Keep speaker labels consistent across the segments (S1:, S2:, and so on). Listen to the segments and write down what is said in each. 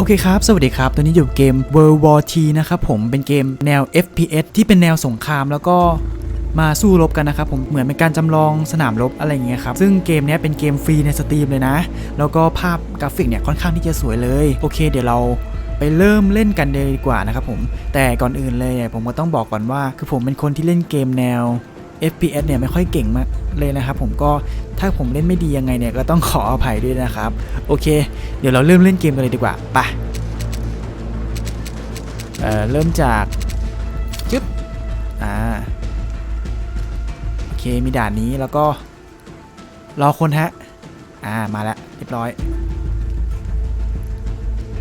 S1: โอเคครับ สวัสดีครับ ตอนนี้อยู่เกม World War T นะครับผม เป็นเกมแนว FPS ที่เป็นแนวสงครามแล้วก็มาสู้รบกันนะครับผมเหมือนเป็นการจำลองสนามรบอะไรอย่างเงี้ยครับ ซึ่งเกมนี้เป็นเกมฟรีในสตรีมเลยนะ แล้วก็ภาพกราฟิกเนี่ยค่อนข้างที่จะสวยเลย โอเค เดี๋ยวเราไปเริ่มเล่นกันเลยดีกว่านะครับผม แต่ก่อนอื่นเลยผมก็ต้องบอกก่อนว่า คือผมเป็นคนที่เล่นเกมแนว FPS เนี่ยไม่ค่อยเก่งมากเลยนะครับ ผมก็ถ้าผมเล่นไม่ดียังไงเนี่ยก็ต้องขออภัยด้วยนะครับ โอเค เดี๋ยวเราเริ่มเล่นเกมกันเลยดีกว่าไปเอ่อเริ่มจากจึ๊บอ่าโอเคมีด่านนี้แล้วก็รอคนฮะอ่ามาแล้วเรียบร้อย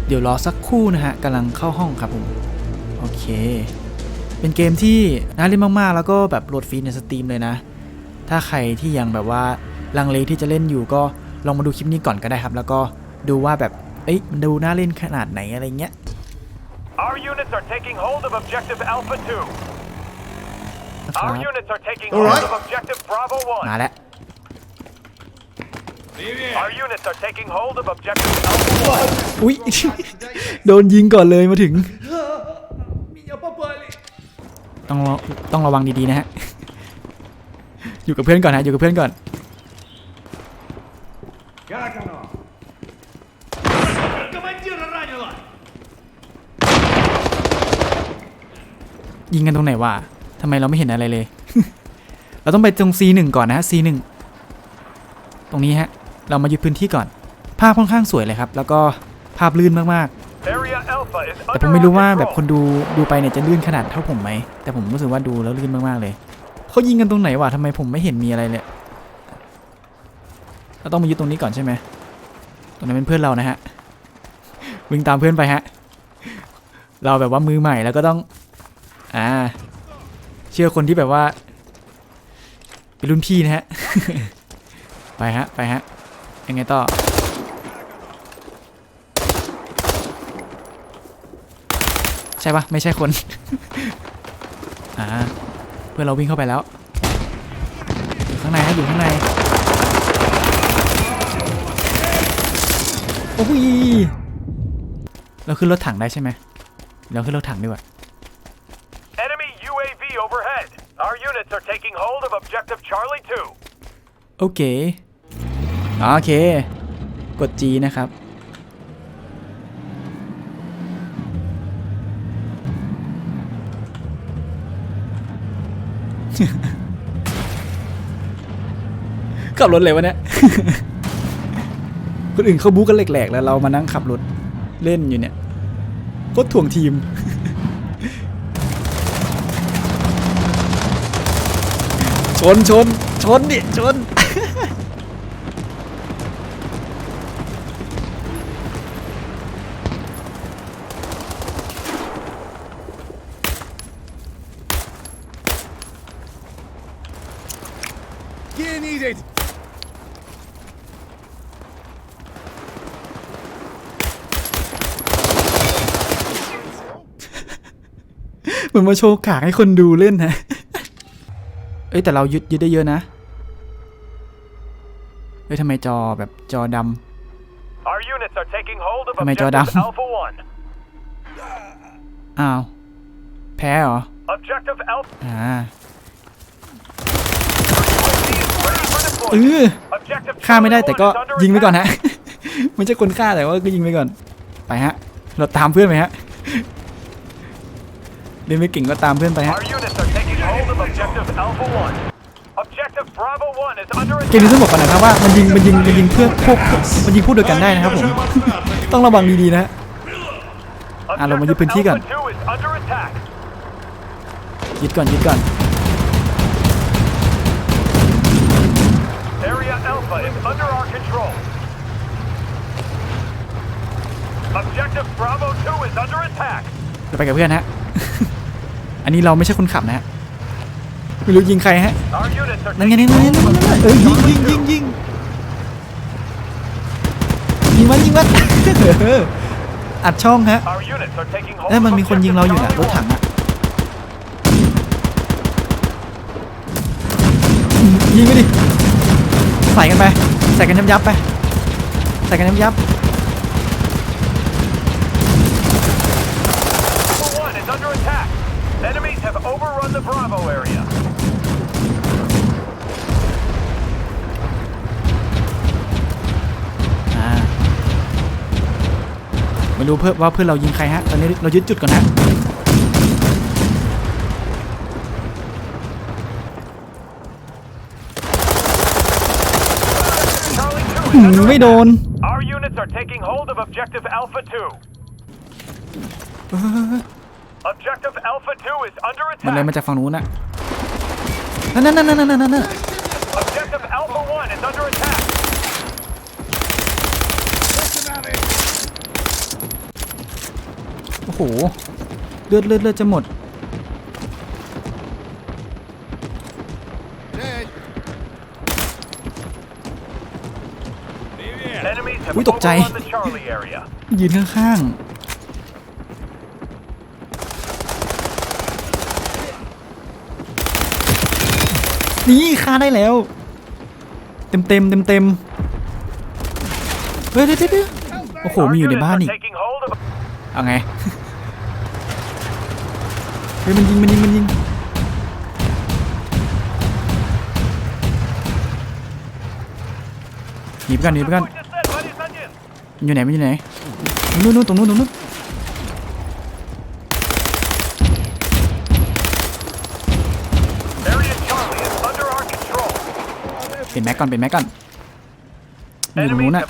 S1: เดี๋ยวรอสักคู่นะฮะกำลังเข้าห้องครับผม โอเค เป็นเกมที่น่าเล่นมากๆ แล้วก็แบบโหลดฟรีในสตรีมเลยนะ ถ้าใครที่ยังแบบว่าลังเลที่จะเล่นอยู่ก็ลองมาดูคลิปนี้ก่อนก็ได้ครับ แล้วก็ดูว่าแบบเอ้ยมันดูน่าเล่นขนาดไหนอะไรเงี้ย
S2: Our units are taking hold of objective Alpha 2.
S1: นะครับ
S2: Our units are taking
S3: All
S2: hold
S3: right.
S2: of objective Bravo
S1: มาแล้ว
S2: 1. Our units are taking hold of objective Alpha 1.
S1: อุ้ย โดนยิงก่อนเลยมาถึง ต้องต้องระวังดีๆนะฮะ อยู่กับเพื่อนก่อนนะอยู่กับเพื่อนก่อน ยิงกันตรงไหนวะทำไมเราไม่เห็นอะไรเลย เราต้องไปตรง C1 ก่อนนะฮะ C1 ตรงนี้ฮะ เรามายึดพื้นที่ก่อน ภาพค่อนข้างสวยเลยครับ แล้วก็ภาพลื่นมากๆ แต่ผมไม่รู้ว่าแบบคนดูดูไปเนี่ยจะลื่นขนาดเท่าผมไหมแต่ผมรู้สึกว่าดูแล้วลื่นมากๆเลยเขายิงกันตรงไหนวะทำไมผมไม่เห็นมีอะไรเลยเราต้องมายึดตรงนี้ก่อนใช่ไหมตรงนั้นเป็นเพื่อนเรานะฮะวิ่งตามเพื่อนไปฮะเราแบบว่ามือใหม่แล้วก็ต้องอ่าเชื่อคนที่แบบว่าเป็นรุ่นพี่นะฮะไปฮะไปฮะยังไงต่อ ใช่ปะไม่ใช่คนอ่าเพื่อนเราวิ่งเข้าไปแล้วอยู่ข้างในฮะอยู่ข้างในโอ้ยเราขึ้นรถถังได้ใช่ไหมเราขึ้นรถถังดีกว่า
S2: Enemy UAV overhead. Our units are taking hold of objective Charlie 2.
S1: โอเคอ๋อโอเค กด G นะครับ ขับรถเลยวะเนี่ย คนอื่นเขาบู๊กันแหลกๆ แล้วเรามานั่งขับรถเล่นอยู่เนี่ยโคตรถ่วงทีม ชนชนชนดิชน
S3: Gear needed!
S1: เหมือนมาโชว์ขากให้คนดูเล่นนะเอ้ยแต่เรายึดยึดได้เยอะนะเฮ้ยทำไมจอแบบจอด
S2: Our units are taking hold of
S1: ทำไมจอ
S2: objective
S1: ดำ
S2: Alpha ำ
S1: อ้าว แพ้เหรอ
S2: 1. Objective Alpha
S1: อ่า เอ
S2: deployment.
S1: อ
S2: Objective
S1: ฆ่าไม่ได้
S2: Charlie
S1: แต่
S2: 1
S1: ก็
S2: is under
S1: ยิงไปก่อน
S2: attack.
S1: ฮะไม่ใช่คนฆ่าแต่ว่าก็ยิงไปก่อน ไปฮะ เราตามเพื่อนไปฮะเล่นไม่เก่งก็ตามเพื่อนไปฮะ
S2: Our units are taking hold of objective Alpha 1. Objective Bravo 1 is under
S1: เกมนี้
S2: attack.
S1: ต้องบอกก่อนนะครับว่ามันยิงมันยิงมันยิงเพื่อนพวกมันยิงพูดเดียวกันได้นะครับผม ต้องระวังดีๆนะฮะอะเรามายึดพื้นที่ก่อน
S2: Objective Alpha 2 is under attack.
S1: ยึดก่อนยึดก่อน
S2: Area Alpha is under our control. Objective Bravo 2 is under attack.
S1: จะไปกับเพื่อนฮะ อันนี้เราไม่ใช่คนขับนะฮะ ไม่รู้ยิงใครฮะ
S2: Our units are
S1: นั่นไง
S2: taking
S1: นั่นไง
S2: hold
S1: นั่น
S2: of
S1: ไงนั่นไง
S2: objective
S1: เอ้ยยิงยิง
S2: Charlie
S1: ยิง
S2: 2.
S1: ยิงยิงมันยิงมันเอออัดช่องฮะ
S2: Our units are taking hold
S1: เอ้ย
S2: of
S1: มันมีคนยิง
S2: objective
S1: เราอยู่นะ
S2: Charlie
S1: รถถัง
S2: 1.
S1: อะอืมยิงไปดิใใส่กันไป ใส่กันยับยับไป ใส่กันยับยับไม่รู้เพื่อว่าเพื่อนเรายิงใครฮะ ตอนนี้เรายึดจุดก่อนนะ ไม่โด
S2: attack.
S1: น
S2: Our units are taking hold of objective Alpha 2. Objective Alpha 2 is under
S1: มันเลย
S2: attack.
S1: มาจากฝั่งนู้นน่ะนั่นนั่นนั่นนั่นนั่นนั่น
S2: Objective Alpha 1 is under attack.
S3: Personale!
S1: โอ้โห เลือดเลือดเลือดจะหมด
S2: Enemies have
S1: Ui, tộc chạy.
S2: overrun the Charlie area.
S1: ยืนข้างๆ นี่ฆ่าได้แล้ว เต็มเต็มเต็มเต็มๆเฮ้ยเดี๋ยวเดี๋ยวเดี๋ยวโอ้โห
S2: Our
S1: มีอยู่ใน
S2: units
S1: บ้าน
S2: are
S1: อีก
S2: taking hold of
S1: เอาไง เฮ้ยมันยิงมันยิงมันยิงหนีไปกันหนีไปกัน อยู่ไหนไม่อยู่ไหนนู่นนู่นตรงนู้นตรงนู้นเป็นแม็กก่อนเป็นแม็กก่อนอยู่ตรงนู้นน่ะ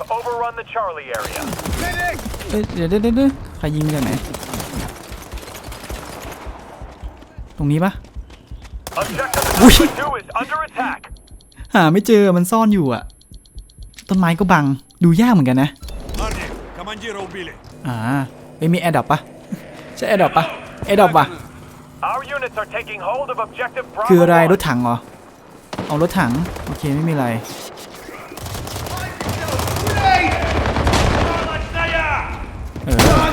S1: เเดี๋ยวเดี๋ยวเดี๋ยวใครยิงจากไหนตรงนี้ปะ
S2: อุ้ย
S1: หาไม่เจอมันซ่อนอยู่อะ ต้นไม้ก็บัง ดูยากเหมือนกันนะ อ่าไม่มีแอร์ดรอปปะใช่แอร์ดรอปปะแอร์ดรอปปะ
S2: Our units are taking hold of objective Bravo
S1: คืออะไร
S2: one.
S1: รถถังเหรอ เอารถถัง โอเค ไม่มีอะไร เออ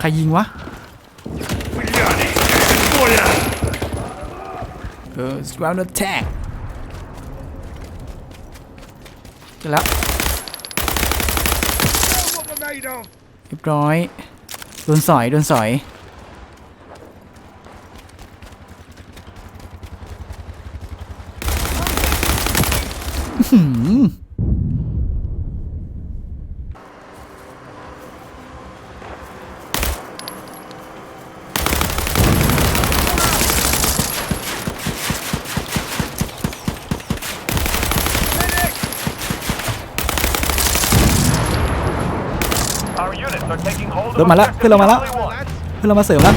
S1: ใครยิงวะ เออ ground attack เสร็จแล้ว
S3: Tornado!
S1: เรียบร้อยโดนสอยโดนสอยอื้อหือ รถ
S2: of
S1: มาแล้ว
S2: objective
S1: เพื่อนเรามาแล้ว
S2: Charlie one.
S1: เพื่อนเรามาเสริมแล้ว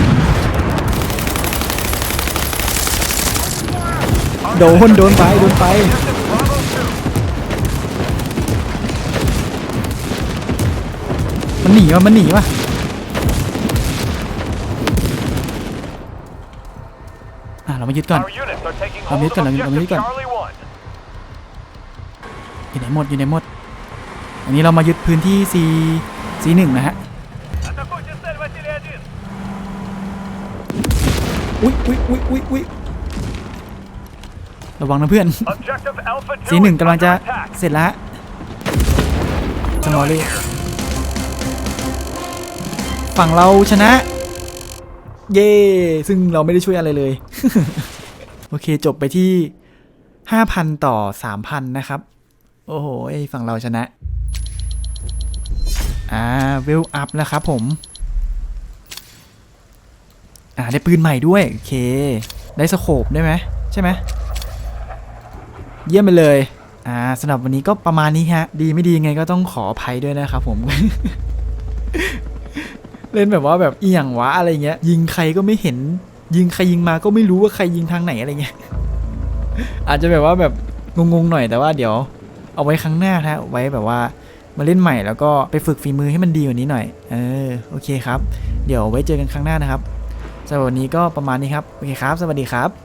S1: โดนโดนไปโดนไป
S2: Objective Bravo two.
S1: มันหนีวะมันหนีวะอะเรามายึดก่อน
S2: Our units are taking
S1: Làm
S2: hold
S1: hết
S2: of
S1: cả, làm- làm hết
S2: objective
S1: cả.
S2: Charlie one.
S1: อยู่ไหนหมดอยู่ไหนหมดอันนี้เรามายึดพื้นที่ สีหนึ่งนะ
S2: ฮะ
S1: อุ้ยอุ้ยอุ้ยอุ้ยอุ้ยระวังนะเพื่อน
S2: สีห
S1: นึ่
S2: ง
S1: กำลังจะเสร็จแล้วสมอลี่ฝั่งเราชนะ เย่ซึ่งเราไม่ได้ช่วยอะไรเลย โอเคจบไปที่ 5,000 ต่อ 3,000 นะครับ โอ้โหฝั่งเราชนะ อ่าเวลอัพแล้วครับผม อ่าได้ปืนใหม่ด้วย โอเค ได้สโคปได้ไหมใช่ไหมเยี่ยมไปเลย อ่าสำหรับวันนี้ก็ประมาณนี้ฮะ ดีไม่ดีไงก็ต้องขออภัยด้วยนะครับผม เล่นแบบว่าแบบอีหยังวะอะไรเงี้ย ยิงใครก็ไม่เห็น ยิงใครยิงมาก็ไม่รู้ว่าใครยิงทางไหนอะไรเงี้ย อาจจะแบบว่าแบบงงๆหน่อยแต่ว่าเดี๋ยว เอาไว้ครั้งหน้านะไว้แบบว่า มาเล่นใหม่แล้วก็ไปฝึกฝีมือให้มันดีกว่านี้หน่อย เออ โอเคครับ เดี๋ยวไว้เจอกันครั้งหน้านะครับสำหรับวันนี้ก็ประมาณนี้ครับ โอเคครับ สวัสดีครับ